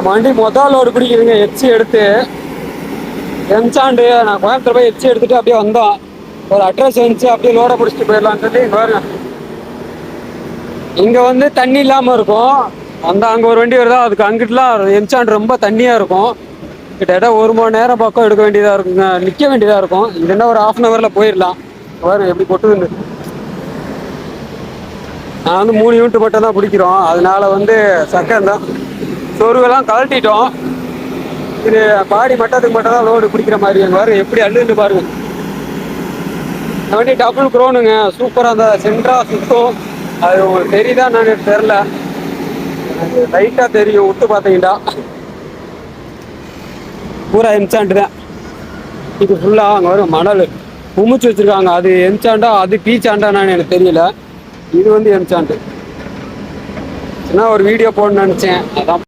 நம்ம வண்டி மொதல் லோடு பிடிக்குதுங்க. எச்சி எடுத்து எம்சாண்டு நான் கோயம்புத்தூர் போய் எச்சி எடுத்துட்டு அப்படியே வந்தோம். ஒரு அட்ரஸ் வந்துச்சு அப்படியே லோடை பிடிச்சிட்டு போயிடலாம்னு சொல்லி பாருங்க. இங்கே வந்து தண்ணி இல்லாமல் இருக்கும். அந்த அங்கே ஒரு வண்டி வருதா? அதுக்கு அங்கிட்டலாம் எம்சாண்டு ரொம்ப தண்ணியாக இருக்கும். கிட்டத்தட்ட ஒரு மணி நேரம் பக்கம் எடுக்க வேண்டியதாக இருக்குங்க. நிற்க வேண்டியதாக இருக்கும். இங்க என்ன ஒரு ஹாஃப் அன் ஹவரில் போயிடலாம். பாருங்க எப்படி கொட்டுதுன்னு. நான் வந்து மூணு யூனிட் மட்டும் தான் பிடிக்கிறோம். அதனால வந்து சக்கரம் தான். சொருவெல்லாம் கழட்டிட்டோம். இது பாடி மட்டத்துக்கு மட்டும் தான் லோடு பிடிக்கிற மாதிரி எங்கள் பாருங்க எப்படி அள்ளுன்னு பாருங்க. இந்த வண்டி டபுள் குரோனுங்க சூப்பராக அந்த சென்ட்ரா சுத்தம். அது உங்களுக்கு தெரியுதா நான் தெரில லைட்டாக தெரியும். விட்டு பார்த்தீங்கன்னா பூரா எம்சாண்டு தான். இது ஃபுல்லாக அங்கே வரும் மணல். உமிச்சு வச்சிருக்காங்க. அது எம்சாண்டா அது பீச்சாண்டான்னு எனக்கு தெரியல. இது வந்து எம்சாண்டு. நான் ஒரு வீடியோ போடணும்னு நினச்சேன். அதான்